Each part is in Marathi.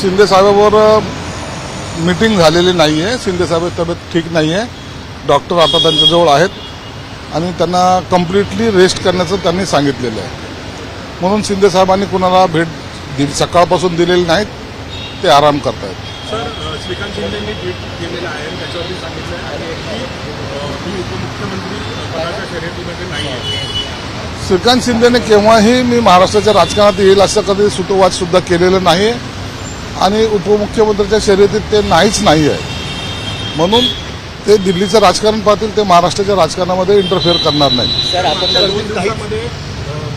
शिंदे साहेबाबरोबर मीटिंग झालेली नाही आहे शिंदे साहेबांची तब्येत ठीक नाही आहे डॉक्टर आता त्यांच्याजवळ आहेत. आणि त्यांना कम्प्लिटली रेस्ट करण्याचं त्यांनी सांगितलेलं आहे. म्हणून शिंदे साहेबांनी कुणाला भेट दि सकाळपासून दिलेली नाहीत. ते आराम करतायत. सर श्रीकांत शिंदेंनी ट्विट केलेलं आहे. त्याच्यावरती सांगितलं आहे की मी उपमुख्यमंत्री पदाच्या शर्यतीमध्ये नाही आहे श्रीकांत शिंदेने केव्हाही मी महाराष्ट्राच्या राजकारणात येईल असं कधी सुतोवाच सुद्धा केलेलं नाही आणि उपमुख्यमंत्र्यांच्या शर्यतीत ते नाहीच नाही आहे म्हणून ते दिल्लीचं राजकारण पाहतील ते महाराष्ट्राच्या राजकारणामध्ये इंटरफेअर करणार नाही. सर आपण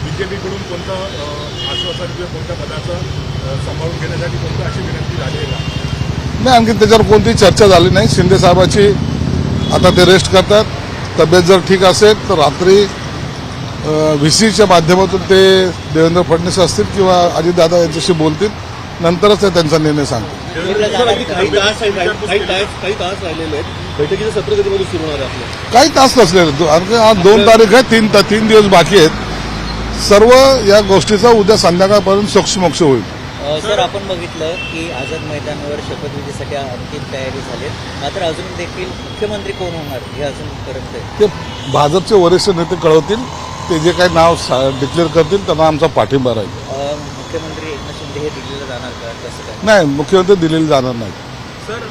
बीजेपीकडून कोणतं अ, आश्वासन किंवा कोणत्या पदाचं अ, सांभाळून घेण्यासाठी कोणतं अशी विनंती झाली आहे का? नाही आणखी त्याच्यावर कोणतीही चर्चा झाली नाही. शिंदे साहेबाची आता ते रेस्ट करतात. तब्येत जर ठीक असेल तर रात्री व्ही सीच्या माध्यमातून ते देवेंद्र फडणवीस असतील किंवा अजितदादा यांच्याशी बोलतील. नंतरच ते त्यांचा निर्णय सांगतील. काही तास काही काही तास काही तास राहिलेले आहेत बैठकीचं सत्र कधीमध्ये सुरू होणार आहे आपलं काही तास नसलेले दो- आणखी आज दोन तारीख आहे तीन ता- तीन दिवस बाकी आहेत. सर्व या गोष्टीचा उद्या संध्याकाळपर्यंत सोक्षमोक्ष होईल. अ, सर आपण बघितलं की आझाद मैदानावर शपथविधीसाठी अंतिम तयारी झाली. मात्र अजून देखील मुख्यमंत्री कोण होणार हे अजून पर्यंत आहे. ते भाजपचे वरिष्ठ नेते कळवतील ते जे काही नाव डिक्लेअर करतील त्यांना आमचा पाठिंबा राहील. अ, मुख्यमंत्री शिंदे हे दिल्लीला जाणार का? कसं काय? नाही मुख्यमंत्री दिलेली जाणार नाही. सर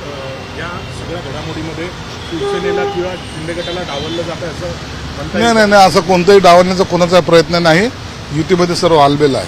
या सगळ्या घडामोडीमध्ये शिवसेनेला किंवा शिंदे गटाला डावललं जातं असं म्हणता नाही नाही नाही असं कोणतंही डावलण्याचा कोणाचा प्रयत्न नाही. युतीमध्ये सर्व आलबेल आहे.